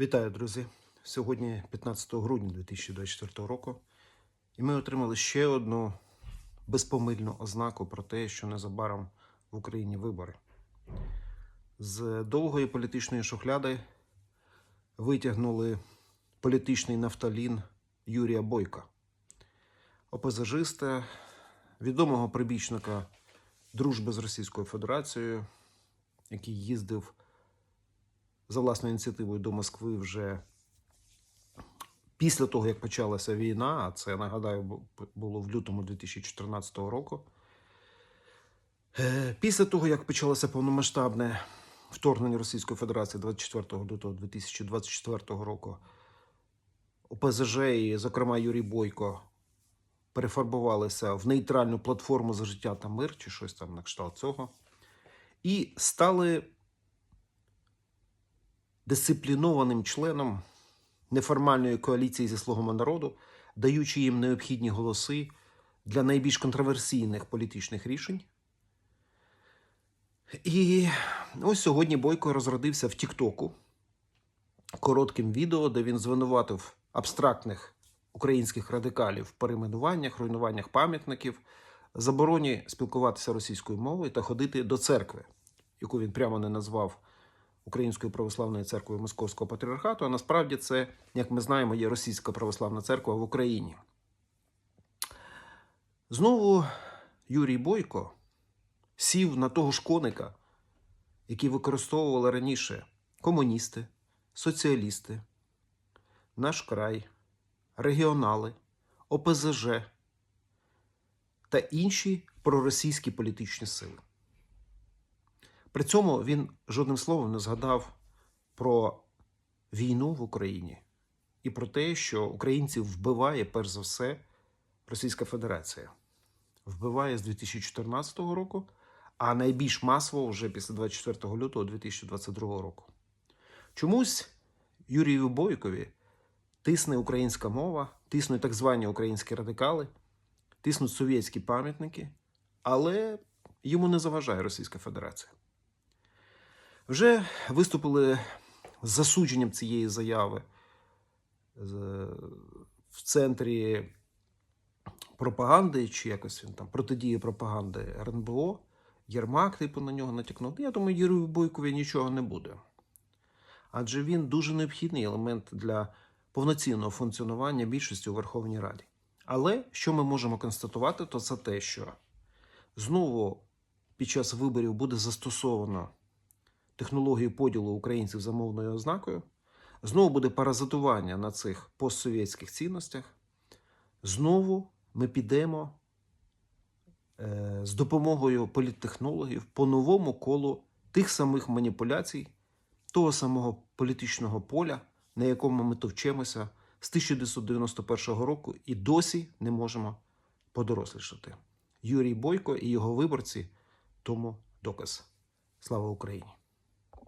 Вітаю, друзі! Сьогодні 15 грудня 2024 року, і ми отримали ще одну безпомильну ознаку про те, що незабаром в Україні вибори. З довгої політичної шухляди витягнули політичний нафталін Юрія Бойка, опозажиста, відомого прибічника дружби з Російською Федерацією, який їздив за власною ініціативою до Москви вже після того, як почалася війна, а це нагадаю було в лютому 2014 року. Е, Після того, як почалося повномасштабне вторгнення Російської Федерації 24 лютого 2024 року, ОПЗЖ і, зокрема, Юрій Бойко перефарбувалися в нейтральну платформу за життя та мир, чи щось там на кшталт цього, і стали дисциплінованим членом неформальної коаліції зі слугами народу, даючи їм необхідні голоси для найбільш контроверсійних політичних рішень. І ось сьогодні Бойко розродився в Тіктоку коротким відео, де він звинуватив абстрактних українських радикалів в перейменуваннях, руйнуваннях пам'ятників, забороні спілкуватися російською мовою та ходити до церкви, яку він прямо не назвав Українською православною церквою Московського патріархату, а насправді це, як ми знаємо, є Російська православна церква в Україні. Знову Юрій Бойко сів на того ж коника, який використовували раніше комуністи, соціалісти, наш край, регіонали, ОПЗЖ та інші проросійські політичні сили. При цьому він жодним словом не згадав про війну в Україні і про те, що українців вбиває перш за все Російська Федерація. Вбиває з 2014 року, а найбільш масово вже після 24 лютого 2022 року. Чомусь Юрію Бойкові тисне українська мова, тиснуть так звані українські радикали, тиснуть совєтські пам'ятники, але йому не заважає Російська Федерація. Вже виступили з засудженням цієї заяви в центрі пропаганди, чи якось він там протидії пропаганди РНБО. Єрмак, типу, на нього натякнув. Я думаю, Юрію Бойкові нічого не буде. Адже він дуже необхідний елемент для повноцінного функціонування більшості у Верховній Раді. Але що ми можемо констатувати, то це те, що знову під час виборів буде застосовано технологію поділу українців за мовною ознакою. Знову буде паразитування на цих постсовєтських цінностях. Знову ми підемо е, з допомогою політтехнологів по новому колу тих самих маніпуляцій, того самого політичного поля, на якому ми товчемося з 1991 року і досі не можемо подорослішати. Юрій Бойко і його виборці тому доказ. Слава Україні!